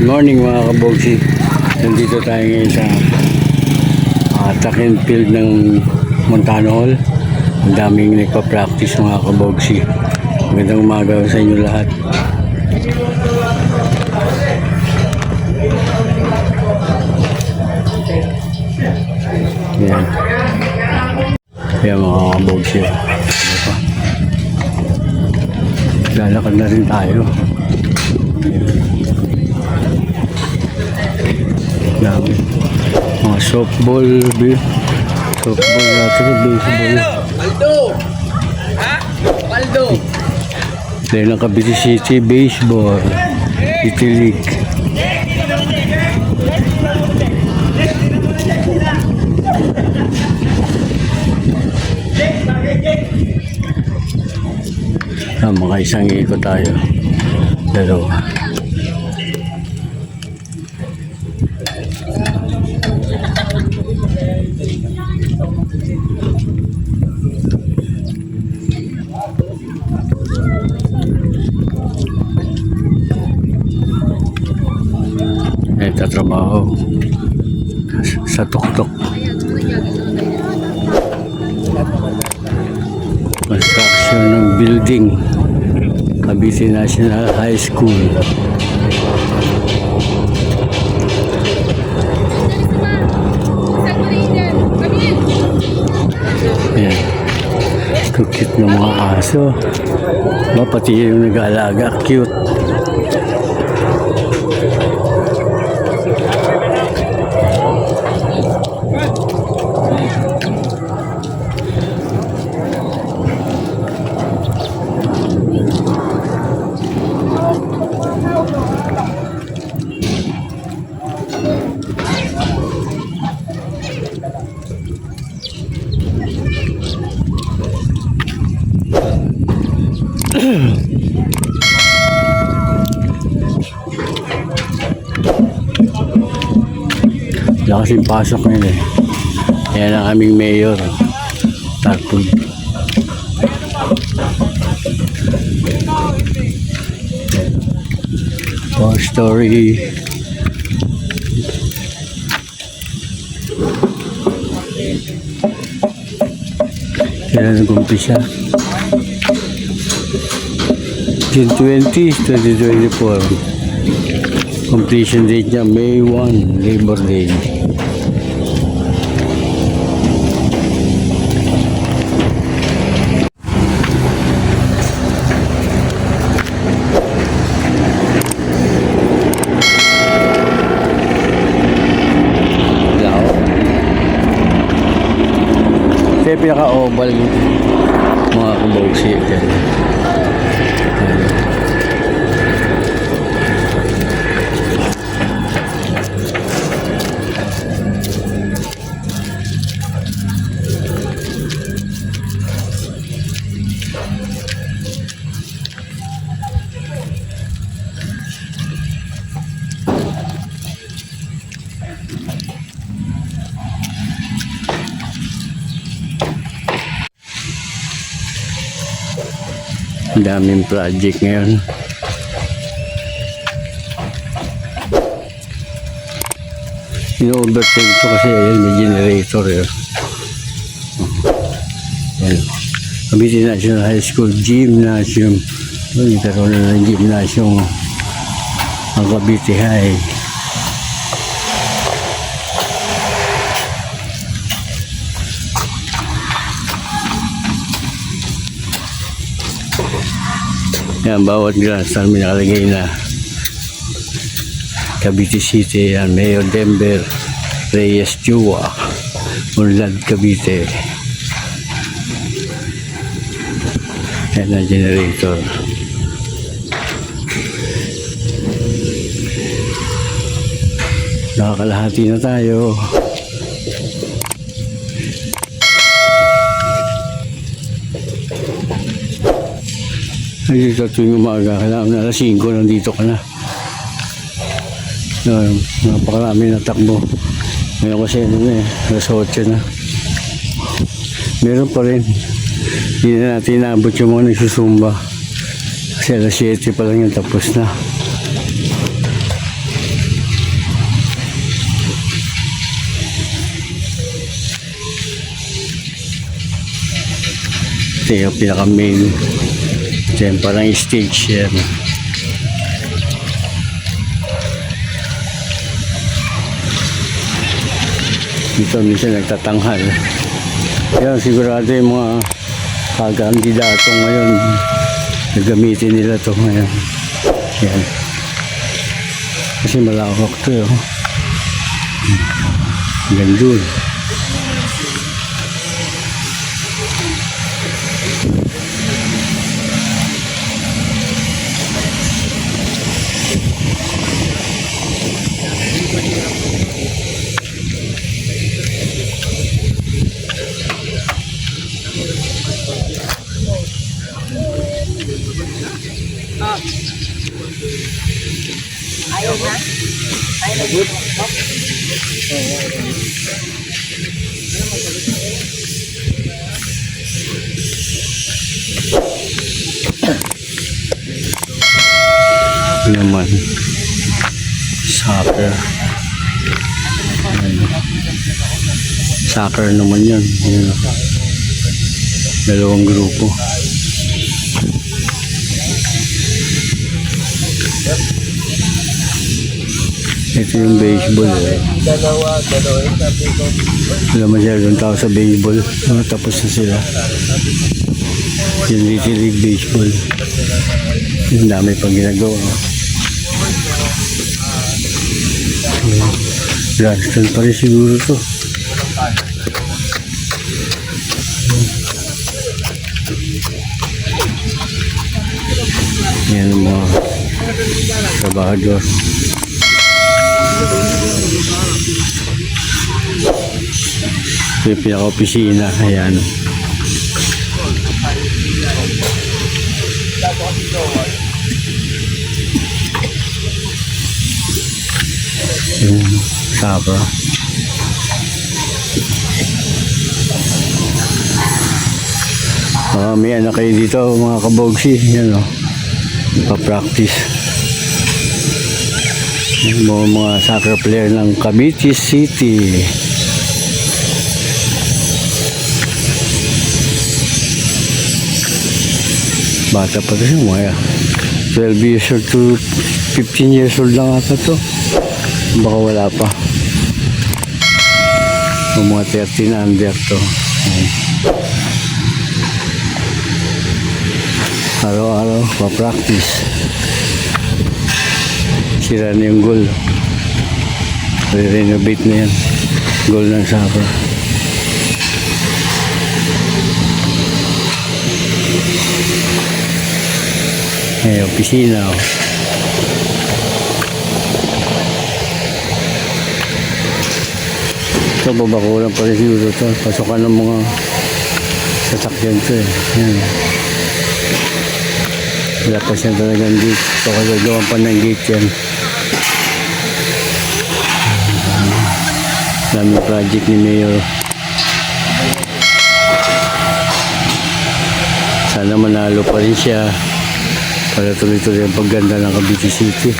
Morning mga kabogsi. Nandito tayo ngayon sa uh, track and field ng Montano Hall. Ang daming nagpa-practice mga kabogsi. Magandang umaga sa inyo lahat. Yan. Yan mga kabogsi. Lalakad na rin tayo. Dami. Mga softball, softball natin, baseball. Paldo! Ha? Paldo! Dahil ng Cavite City, baseball. City League. Ah, mga isang ikot tayo. Dalawa. Eh, tatrabaho. Sa tuktok. Construction ng building. Cavite National High School. Ayan. Cute ng mga aso. Ba, pati yung nag-aalaga. Cute. Wala kasing pasok ngayon eh. Yan ang aming mayor. Tarpon. Four story. Kailan nag-umpisa? June 20, 2024. Completion date niya May 1, Labor Day. Yung pinaka-oval mga kabogsi. Ayan. Daming project ngayon. Ino-overtake ko kasi ayun, may generator yun. Yan. Cavite National High School Gymnasium. Uy, nagkaroon na ng gymnasium ang Cavite High. Yan, bawat grandstand may nakalagay na Cavite City, yan, Mayor Denver, Reyes Chua, Unlad Cavite. Yan ang generator. Nakakalahati na tayo. Nandito tuwing umaga, kailangan na alas 5, nandito ka na. Um, napakarami na takbo. Ngayon kasi ano na eh, alas 8 na. Meron pa rin. Hindi na natin inabot yung mga nagsusumba. Kasi alas 7 pa lang yung tapos na. Ito yung pinaka main yung parang stage yan. Dito minsan nagtatanghal. Yan sigurado yung mga kagandidato ngayon. Gagamitin nila to ngayon. Yan. Kasi malawak to eh. oh. Gandun. Naman. Soccer. Ayan. naman yan. Ayan. dalawang grupo. Ito yung baseball eh. Wala masyadong tao sa baseball Ah, tapos na sila. Yung Little League Baseball. Yung dami pang ginagawa Lanston pa rin siguro to. Yan ang mga trabahador ito yung pinaka-opisina ayan. Yung sabra Ah, may anak kayo dito mga kabogsi. Yan o pa-practice. Yung mga, mga soccer player ng Cavite City. Bata pa ito siya mga 12 years old to 15 years old lang ata to. Baka wala pa o mga 13 na under to. Araw-araw pa-practice. Sira na yung goal. Re-renovate na yan. Goal ng soccer ay opisina oh. Ito babakuran pa rin siguro ito pasokan ng mga sasakyan to eh. Yan. Wala pa siya talagang gate. Ito kagagawa pa ng gate yan. Daming project ni Mayor. Sana manalo pa rin siya. Para tuloy-tuloy ang pagganda ng Cavite City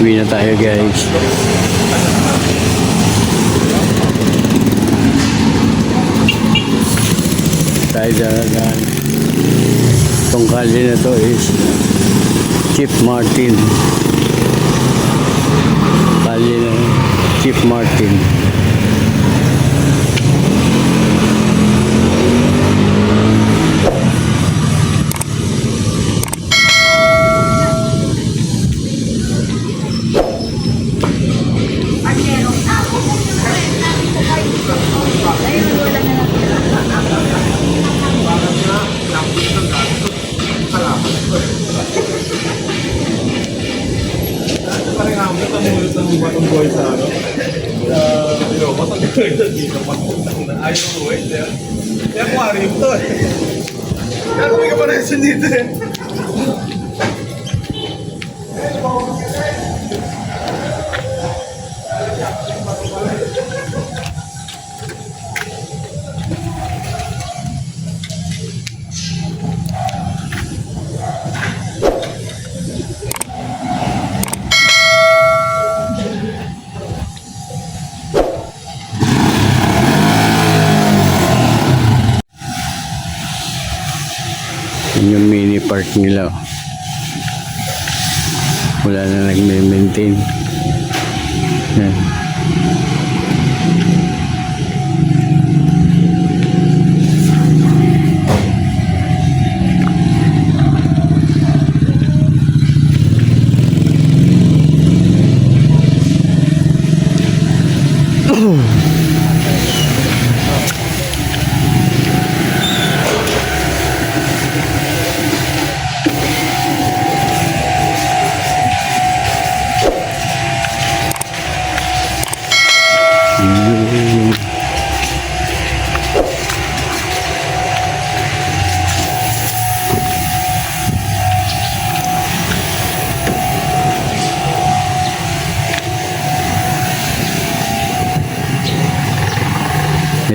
Uwi na tayo guys. Tayo dalagan. Itong kali na to is Chief Martin. Kali na Chief Martin. Park nila. Wala na nagme-maintain. Yan.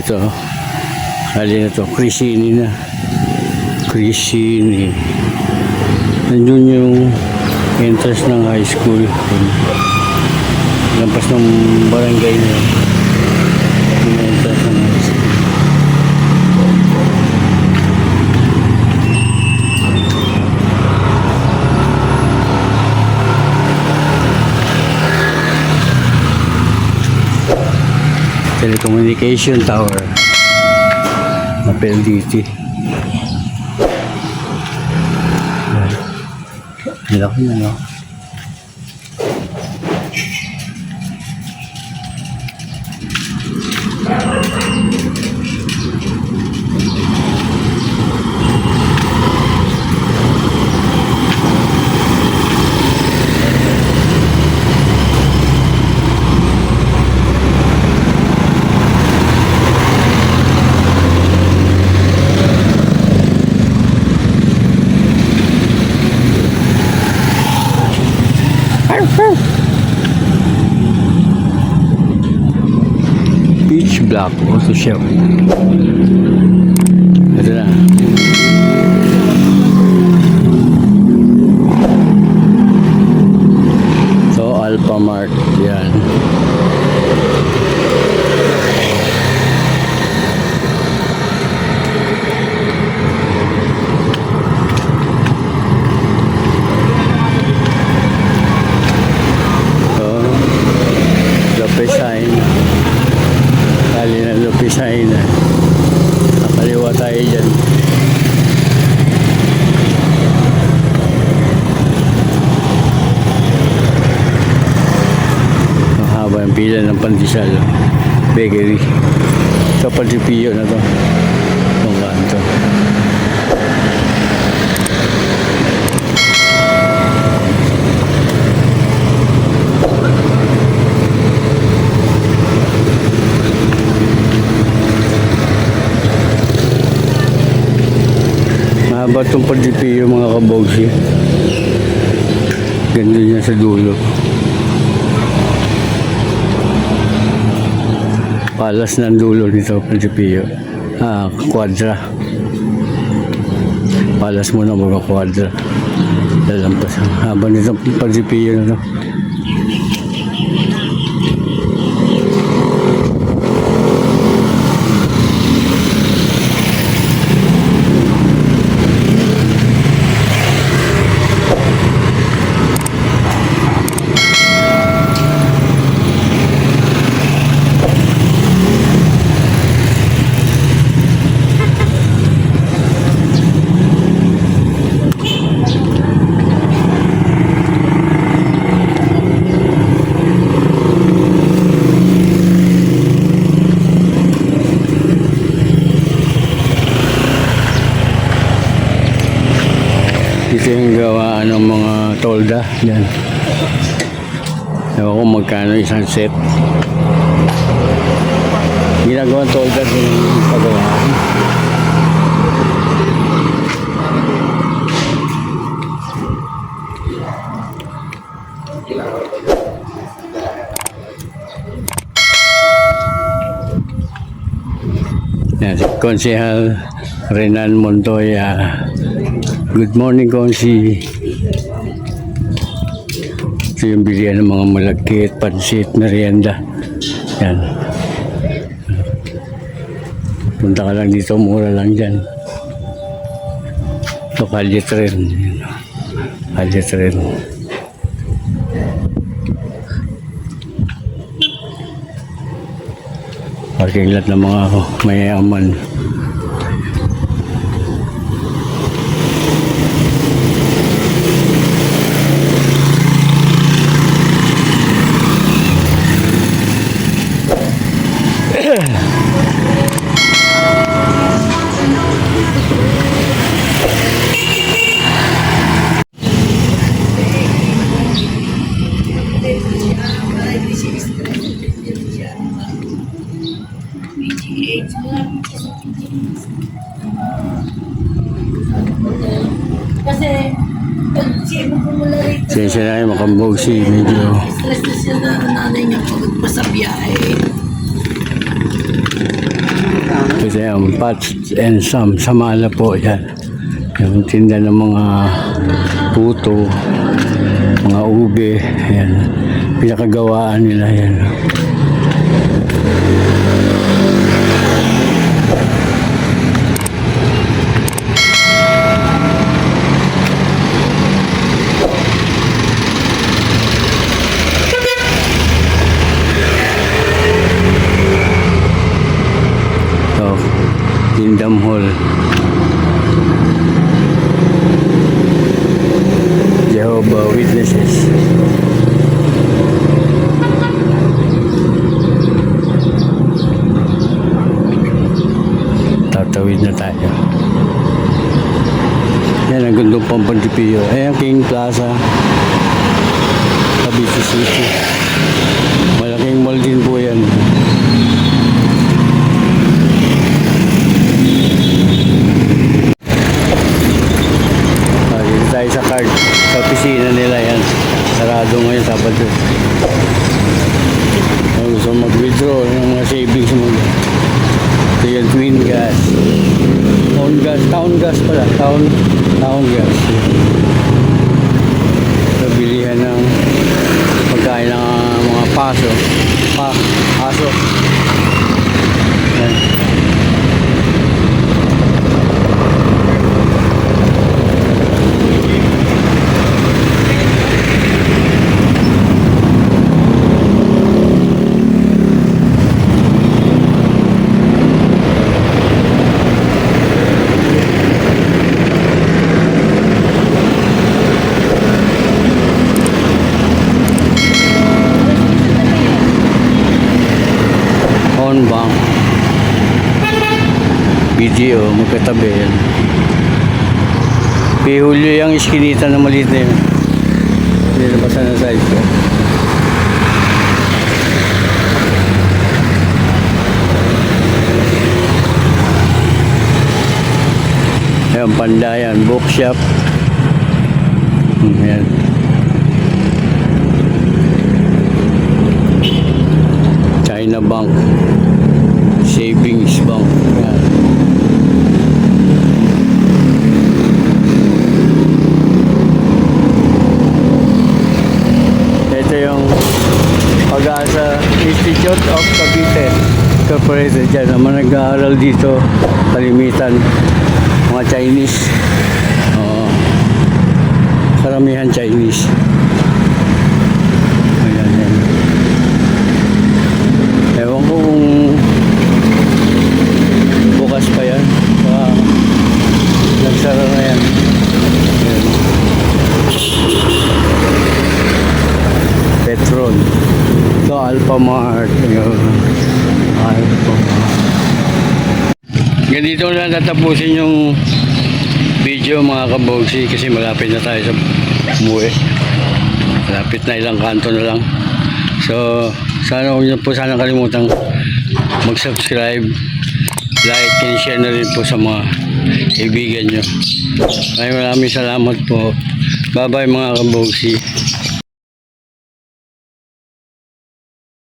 Ito. Alin na to? Crisini na. Crisini. Nandun yung entrance ng high school. Lampas ng barangay na yun. Yung entrance ng high school. Telecommunication Tower. Na PLDT. Laki na, no? Beach Block Auto Shop. Ito na. So, Alpha Mart. Yan. So, Lopesain. Kali na Lopesain na. Nakaliwa tayo dyan. Ang haba yung pila ng pandesal. Bakery. Sa Pantipillo na to. Itong kanto. Mahaba itong Pantipillo mga kabogsi. Ganda niya sa dulo. Palas ng dulo nito, Pantipillo. Ah, quadra. Palas mo na mga quadra. Lalampas. Haba nito, Pantipillo na to. Ito yung gawaan ng mga tolda. Yan. Ewan ko magkano isang set. Ginagawang tolda din yung pagawaan. Yan, si Konsehal Renan Montoya. Good morning, Konsi. Ito yung bilihan ng mga malagkit, pansit, merienda. Yan. Punta ka lang dito, mura lang dyan. Ito, kalye tren. Kalye tren. Parking lot ng mga mayayaman. Kayo, makambog si medyo stress siya na nanay niya pagod pa sa biyahe. kasi ang Pats and Sam Samala po yan. Yung tinda ng mga puto, mga ube, yan. Pinakagawaan nila yan. So, Hall. Jehovah Witnesses. Tatawid na tayo. Yan ang gandong Pampantipio. Ayan, King Plaza. Cavite City. Malaking mall din po yan. Ah, dito tayo sa card. Sa opisina nila yan. Sarado ngayon Sabado. Kung gusto mag-withdraw ng mga savings mo. Ito yung twin gas. Town gas. Pala. Town, town gas. Ito bilihan ng pagkain ng mga paso. Pa, paso. Yan. On bank. BGO, magkatabi yan. Julio yung iskinita na maliit na yun. Basta na side ko. Ayan, Pandayan, bookshop. Ayan. China Bank. Savings Bank. Ayan. Ito yung Pag-asa Institute of Cavite Incorporated dyan. Naman nag-aaral dito, kalimitan, mga Chinese. Oo. Karamihan Chinese. Ayan, yan. Ewan ko kung bukas pa yan. Baka nagsara na yan. Ayan. Petron. Ito, Alpha Mart. Ayan. Alpha Mart. Ganito na tatapusin yung video mga kabogsi kasi malapit na tayo sa umuwi. Malapit na ilang kanto na lang. So, sana huwag niyo po sana kalimutang mag-subscribe, like, and share na rin po sa mga kaibigan nyo. Maraming maraming salamat po. Bye-bye mga kabogsi.